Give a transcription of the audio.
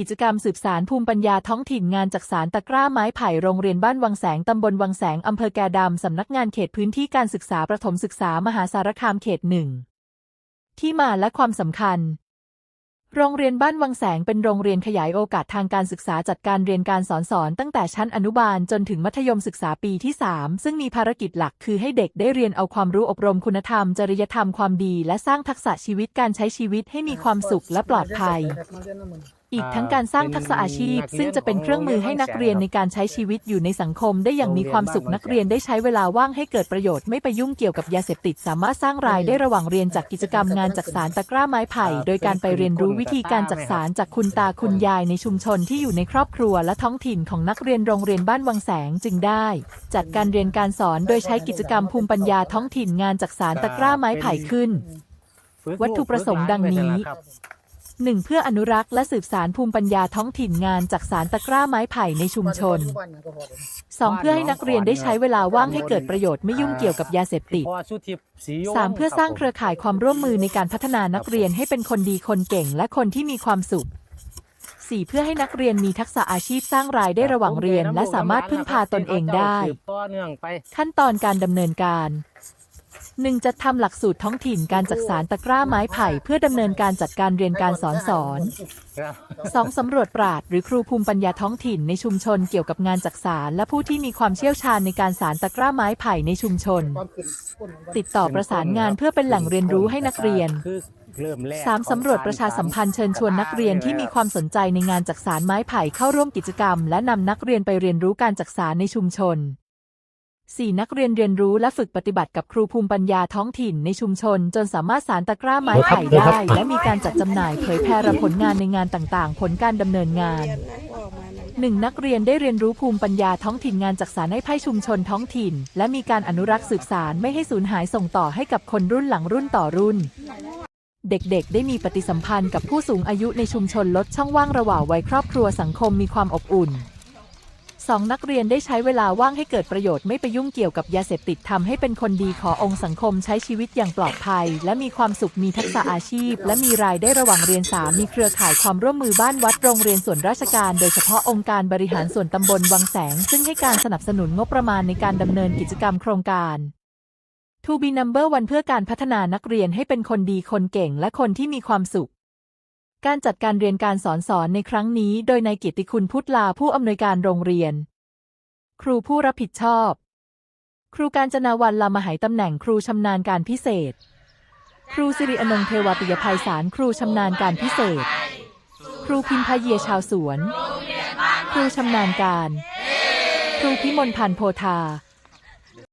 กิจกรรมสืบสารภูมิปัญญาท้องถิ่นงานจักสารตะกร้าไม้ไผ่โรงเรียนบ้านวังแสงตำบลวังแสงอำเภอแกดำสำนักงานเขตพื้นที่การศึกษาประถมศึกษามหาสารคามเขตหนึ่งที่มาและความสำคัญ โรงเรียนบ้านวังแสงเป็นโรงเรียนขยายโอกาสทางการศึกษาจัดการเรียนการสอนสอนตั้งแต่ชั้นอนุบาลจนถึงมัธยมศึกษาปีที่ 3 ซึ่งมีภารกิจหลักคือให้เด็กได้เรียนเอาความรู้อบรมคุณธรรม จริยธรรมความดี และสร้างทักษะชีวิตการใช้ชีวิตให้มีความสุขและปลอดภัย อีกทั้งการสร้างทักษะอาชีพ ซึ่งจะเป็นเครื่องมือให้นักเรียนในการใช้ชีวิตอยู่ในสังคม ได้อย่างมีความสุขนักเรียนได้ใช้เวลาว่างให้เกิดประโยชน์ไม่ไปยุ่งเกี่ยวกับยาเสพติด สามารถสร้างรายได้ระหว่างเรียนจากกิจกรรมงานจักสารตะกร้าไม้ไผ่ โดยการไปเรียนรู้วิธีการจักสารจากคุณตาคุณยายในชุมชนที่อยู่ในครอบครัวและท้องถิ่นของนักเรียนโรงเรียนบ้านวังแสงจึงได้ จัดการเรียนการสอนโดยใช้กิจกรรมภูมิปัญญาท้องถิ่นงานจักสารตะกร้าไม้ไผ่ขึ้น วัตถุประสงค์ดังนี้ หนึ่งเพื่ออนุรักษ์และสืบสารภูมิปัญญาท้องถิ่นงานจากสารตะกร้าไม้ไผ่ในชุมชนสองเพื่อให้นักเรียนได้ใช้เวลาว่างให้เกิดประโยชน์ไม่ยุ่งเกี่ยวกับยาเสพติดสามเพื่อสร้างเครือข่ายความร่วมมือในการพัฒนานักเรียนให้เป็นคนดีคนเก่งและคนที่มีความสุขสี่เพื่อให้นักเรียนมีทักษะอาชีพสร้างรายได้ระหว่างเรียน และสามารถพึ่งพาตนเองได้ ขั้นตอนการดำเนินการ หนึ่งจัดทำหลักสูตรท้องถิ่นการจักสารตะกร้าไม้ไผ่ เพื่อดำเนินการจัดการเรียนการสอนสอนสองสำรวจปราดหรือครูภูมิปัญญาท้องถิ่นในชุมชนเกี่ยวกับงานจักสารและผู้ที่มีความเชี่ยวชาญในการสารตะกร้าไม้ไผ่ในชุมชน ติดต่อประสานงานเพื่อเป็นแหล่งเรียนรู้ให้นักเรียนสามสำรวจประชาสัมพันธ์เชิญชวนนักเรียนที่มีความสนใจในงานจักสารไม้ไผ่เข้าร่วมกิจกรรม และนำนักเรียนไปเรียนรู้การจักสารในชุมชน 4. นักเรียนเรียนรู้และฝึกปฏิบัติกับครูภูมิปัญญาท้องถิ่นในชุมชน จนสามารถสารตะกร้าไม้ไผ่ได้ และมีการจัดจำหน่ายเผยแพร่ผลงานในงานต่างๆ ผลการดำเนินงานหนึ่งนักเรียนได้เรียนรู้ภูมิปัญญาท้องถิ่นงานจักสารให้ไพ่ชุมชนท้องถิ่น และมีการอนุรักษ์สืบสารไม่ให้สูญหายส่งต่อให้กับคนรุ่นหลังรุ่นต่อรุ่น เด็กๆ ได้มีปฏิสัมพันธ์กับผู้สูงอายุในชุมชนลดช่องว่างระหว่างวัยครอบครัวสังคมมีความอบอุ่น สองนักเรียนได้ใช้เวลาว่างให้เกิดประโยชน์ไม่ไปยุ่งเกี่ยวกับยาเสพติดทำให้เป็นคนดีขอองค์สังคมใช้ชีวิตอย่างปลอดภัย และมีความสุขมีทักษะอาชีพ และมีรายได้ระหว่างเรียนสามมีเครือข่ายความร่วมมือบ้านวัดโรงเรียนส่วนราชการ โดยเฉพาะองค์การบริหารส่วนตำบลวังแสง ซึ่งให้การสนับสนุนงบประมาณในการดำเนินกิจกรรมโครงการ To be number one เพื่อการพัฒนานักเรียนให้เป็นคนดีคนเก่งและคนที่มีความสุข การจัดการเรียนการสอนสอนในครั้งนี้ โดยนายกิติคุณพุทธลาผู้อำนวยการโรงเรียน ครูผู้รับผิดชอบ ครูการจนาวันลามหายตำแหน่งครูชำนาญการพิเศษ ครูสิริอนงเทวปิยภัยสารครูชำนาญการพิเศษ ครูพิมพเยียชาวสวน ครูชำนาญการ ครูพิมลพันธ์โพธา